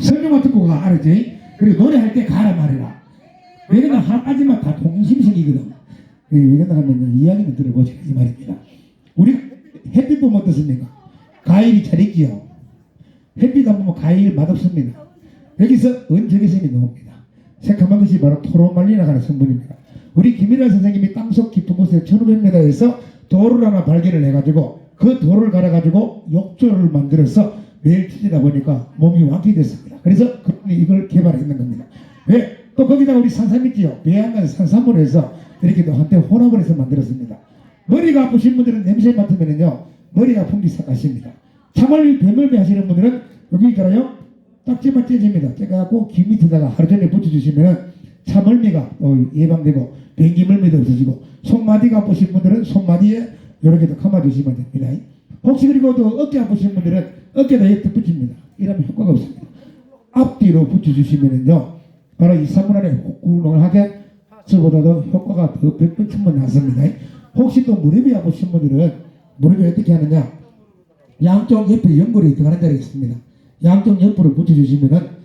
설명만 듣고 가 알았지? 그리고 노래할 때 가라 말해라. 왜냐면 한 가지만 다 통심생이거든. 왜 그러나 하면 이야기는 들어보시라 이 말입니다. 우리 햇빛 보면 어떻습니까? 과일이 잘 익지요. 햇빛 안 보면 과일 맛없습니다. 여기서 은적외선이 나옵니다. 새카만 것이 바로 토로말리나가는 성분입니다. 우리 김일환 선생님이 땅속 깊은 곳에 1500m에서 도로를 하나 발견을 해가지고 그 도로를 갈아가지고 욕조를 만들어서 매일 치다 보니까 몸이 완쾌됐습니다. 그래서 그분이 이걸 개발했는 겁니다. 왜? 또 거기다 우리 산삼 있지요. 배양간 산삼을 해서 이렇게 또 한때 혼합을 해서 만들었습니다. 머리가 아프신 분들은 냄새 맡으면은요 머리가 아픈 게 사가십니다. 참을 배멀배 하시는 분들은 여기 있잖아요. 딱지만 째집니다. 째갖고 귀 밑에다가 하루 종일 붙여주시면은 참을미가 어, 예방되고 변기물미도 없어지고 손마디가 아프신 분들은 손마디에 이렇게 또 감아주시면 됩니다. 혹시 그리고 또 어깨 아프신 분들은 어깨에다 이렇게 붙입니다. 이러면 효과가 없습니다. 앞뒤로 붙여주시면은요 바로 이 3분 안에 꾹꾹을 하게 저보다도 효과가 더 100번 천번 낫습니다. 혹시 또 무릎이 아프신 분들은 무릎이 어떻게 하느냐 양쪽 옆에 연골이 들어가는 자리가 있습니다. 양쪽 옆으로 붙여주시면은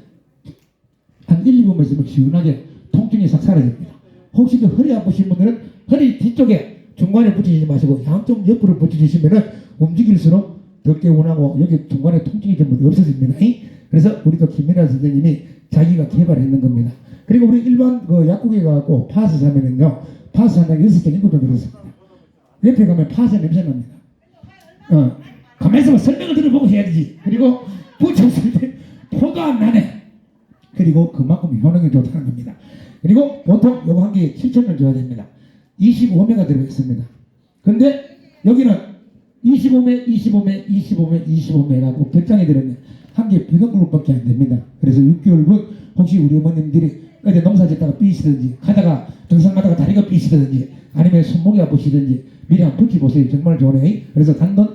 한 1, 2분만 있으면 시원하게 통증이 싹 사라집니다. 혹시 또 허리 아프신 분들은 허리 뒤쪽에 중간에 붙이지 마시고 양쪽 옆으로 붙여주시면은 움직일수록 더 개운하고 여기 중간에 통증이 전부 없어집니다. 그래서 우리 또 김민아 선생님이 자기가 개발했는 겁니다. 그리고 우리 일반 그 약국에 가고 파스 사면은요, 파스 한 장에 여섯 장, 일곱 장 들었습니다. 옆에 가면 파스 냄새 납니다. 어, 가만있어 봐. 설명을 들어보고 해야 되지. 그리고 붙였을 때 포도 안 나네. 그리고 그만큼 효능이 좋다는 겁니다. 그리고 보통 요거 한 개에 7천원 줘야 됩니다. 25매가 들어있습니다. 근데 여기는 25매, 25매, 25매, 25매라고 벽장에 들어있는 한 개에 100원밖에 안 됩니다. 그래서 6개월분 혹시 우리 어머님들이 어디 농사 짓다가 삐시든지 가다가 등산 가다가 다리가 삐시든지 아니면 손목이 아프시든지 미리 한번 붙여보세요. 정말 좋네. 그래서 단돈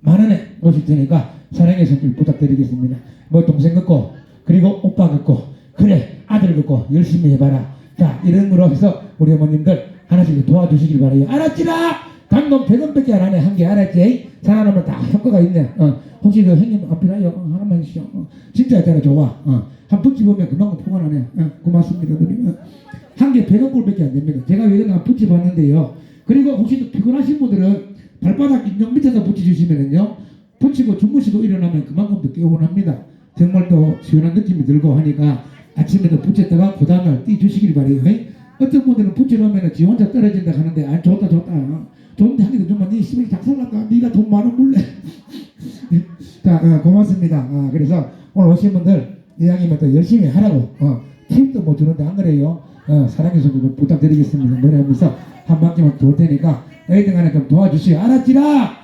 만 원에 오실 테니까 사랑의 손길 부탁드리겠습니다. 뭐 동생 같고 그리고 오빠 같고 그래 아들 같고 열심히 해봐라. 자 이런 거로 해서 우리 어머님들 하나씩 도와주시길 바라요. 알았지라? 단돈 100원밖에 안 하네 한 개 알았지? 살아남으면 다 효과가 있네. 어. 혹시 그 형님 안 필요해요? 어, 하나만 주시오. 어. 진짜 있잖아 좋아. 어. 한 붙여보면 금방 포가 나네. 어. 고맙습니다. 어. 한개 100원 꼴밖에 안 됩니다. 제가 예전에 한 붙여봤는데요. 그리고 혹시 또 피곤하신 분들은 발바닥 인중 밑에다 붙여주시면은요. 붙이고 주무시고 일어나면 그만큼 더 개운합니다. 정말 또 시원한 느낌이 들고 하니까 아침에도 붙였다가 그 다음날 띄주시길 바래요. 어떤 분들은 붙여놓으면 지 혼자 떨어진다 하는데 아 좋다 좋다 좋은데 하니까 정말 네 시간이 작살났다. 네가 돈 많은 물래. 자 어, 고맙습니다. 아, 그래서 오늘 오신 분들 이왕이면 또 열심히 하라고 어, 팁도 못 주는데 안 그래요. 어, 사랑해서 좀 부탁드리겠습니다. 노래하면서 한 바퀴만 돌 테니까 애들 간에 좀 도와주시오. 알았지라